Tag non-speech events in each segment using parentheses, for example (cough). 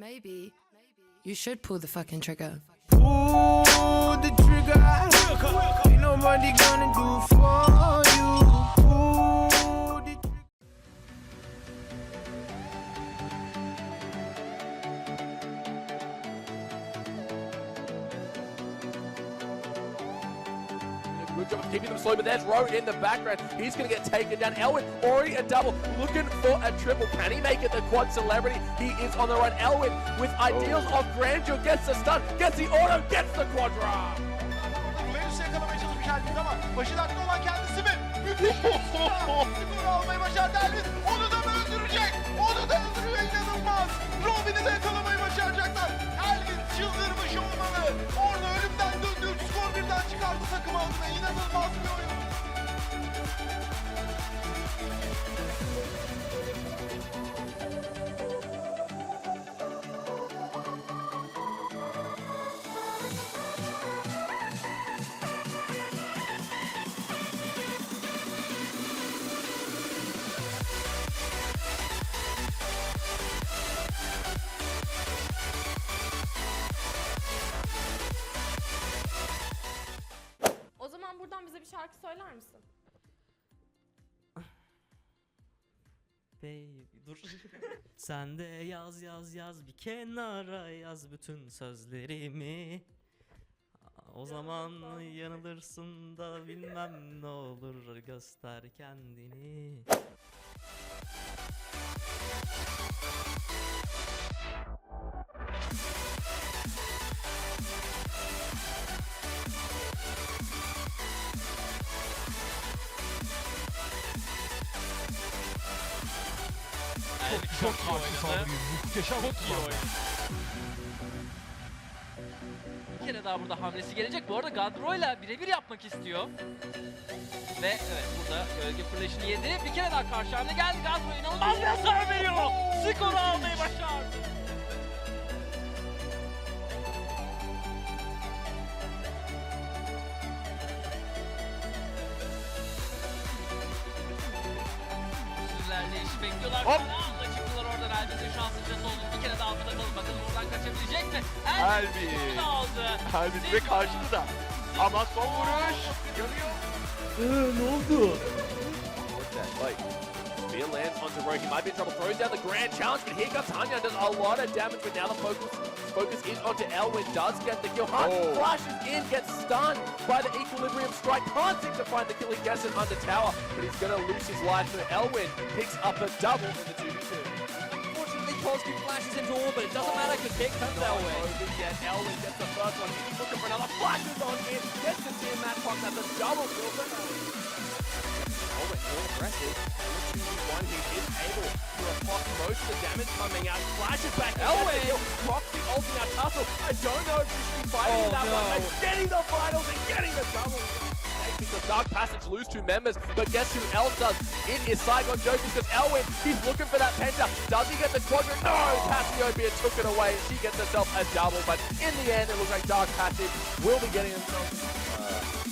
Maybe you should pull the fucking trigger. Pull the trigger. Ain't nobody gonna do for Good job of keeping them slow, but there's Rowe in the background. He's going to get taken down. Elwin already a double, looking for a triple. Can he make it the quad celebrity? He is on the run. Elwin with ideals of grandeur gets the stun, gets the auto, gets the quadra. Venüs'ü yakalamaya çalışmış Elvis ama başı olan kendisi mi? Müthiş bir skor almayı başardı Elvis. Onu da mı öldürecek? Onu da öldürüyor. Çıkardı takım altına. İnanılmaz bir oyun. Bize bir şarkı söyler misin? Baby dur. (laughs) Sen de yaz yaz yaz bir kenara yaz bütün sözlerimi. O zaman yanılırsın da bilmem ne olur göster kendini. Çok karşı saldırıyı muhteşem Çok iyi oyun. Bir kere daha burada hamlesi gelecek. Bu arada Gadro'yla birebir yapmak istiyor. Ve evet burada gölge fırlayışını yedi. Bir kere daha karşı hamle geldi. Gadro inanılmaz bir hasar veriyor. Skoru almayı başardı. Bekliyorlar. Hop. Hop. çıktılar oradan. Elbette şu an sıçrası oldu. Bir kere daha altta kalalım. Bakalım oradan kaçabilecek mi? Elvis. Elbette aldı. Elvis ve karşıda. Ama son vuruş. Yanıyor. Like, Spear lands onto Rogue. He might be in trouble. Throws down the grand challenge, but here comes Tanya. Does a lot of damage, but now the focus focus is onto Elwin. Does get the kill. Hunt Oh. flashes in, gets stunned by the equilibrium strike. Can't seem to find the kill. He gets it under tower, but he's going to lose his life. So Elwin picks up a double in the 2v2. Polsky flashes into orbit. It doesn't matter because here comes Elwin. over yet. Elwin gets the first one. He's looking for another. Flashes on in. Gets the team match box. That's a double kill for Elwin. Oh, Elwin more aggressive. In the 2v1, he is able to repot most of the damage coming out. Flashes back. Elwin! Proxy ulting out Tussle. I don't know if he should be fighting Oh, that one. no. But getting the finals and getting the double. Because Dark Passage lose two members, but guess who else does? It is Saigon Joker because Elwin, he's looking for that penta. Does he get the quadrant? No, Cassiopeia took it away and she gets herself a double, but in the end, it looks like Dark Passage will be getting himself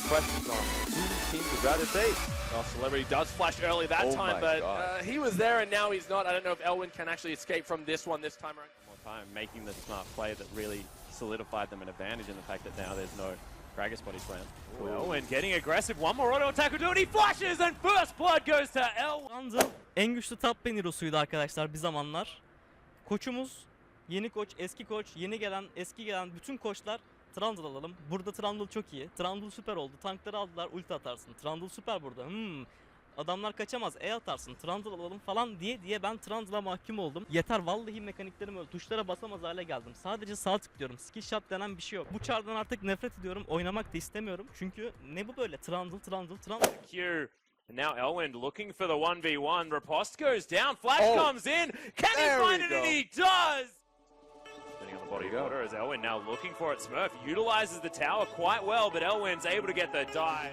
questions on who team would rather be. Oh, Celebrity does flash early that Oh time, but uh, he was there and now he's not. I don't know if Elwin can actually escape from this one this time around. more time, making the smart play that really solidified them an advantage in the fact that now there's no Gragas body slam. Well, and getting aggressive, one more auto attack do it, he flashes and first blood goes to L. En güçlü top lane hero'suydu arkadaşlar bir zamanlar. Koçumuz, yeni koç, eski koç, yeni gelen, eski gelen bütün koçlar Trundle alalım. Burada Trundle çok iyi. Trundle süper oldu. Tankları aldılar, ulti atarsın. Trundle süper burada. Hmm. Adamlar kaçamaz, E atarsın, Trundle alalım falan diye diye ben Trundle'a mahkum oldum. Yeter vallahi mekaniklerim öyle. Tuşlara basamaz hale geldim. Sadece sağ tıklıyorum. Skill shot denen bir şey yok. Bu çardan artık nefret ediyorum. Oynamak da istemiyorum. Çünkü ne bu böyle? Trundle, Trundle, Trundle. And now Elwind looking for the 1v1. Riposte goes down, Flash Oh. comes in. Can There he find it? go. And he does! Spinning on the body order as Elwin now looking for it. Smurf utilizes the tower quite well, but Elwin's able to get the die.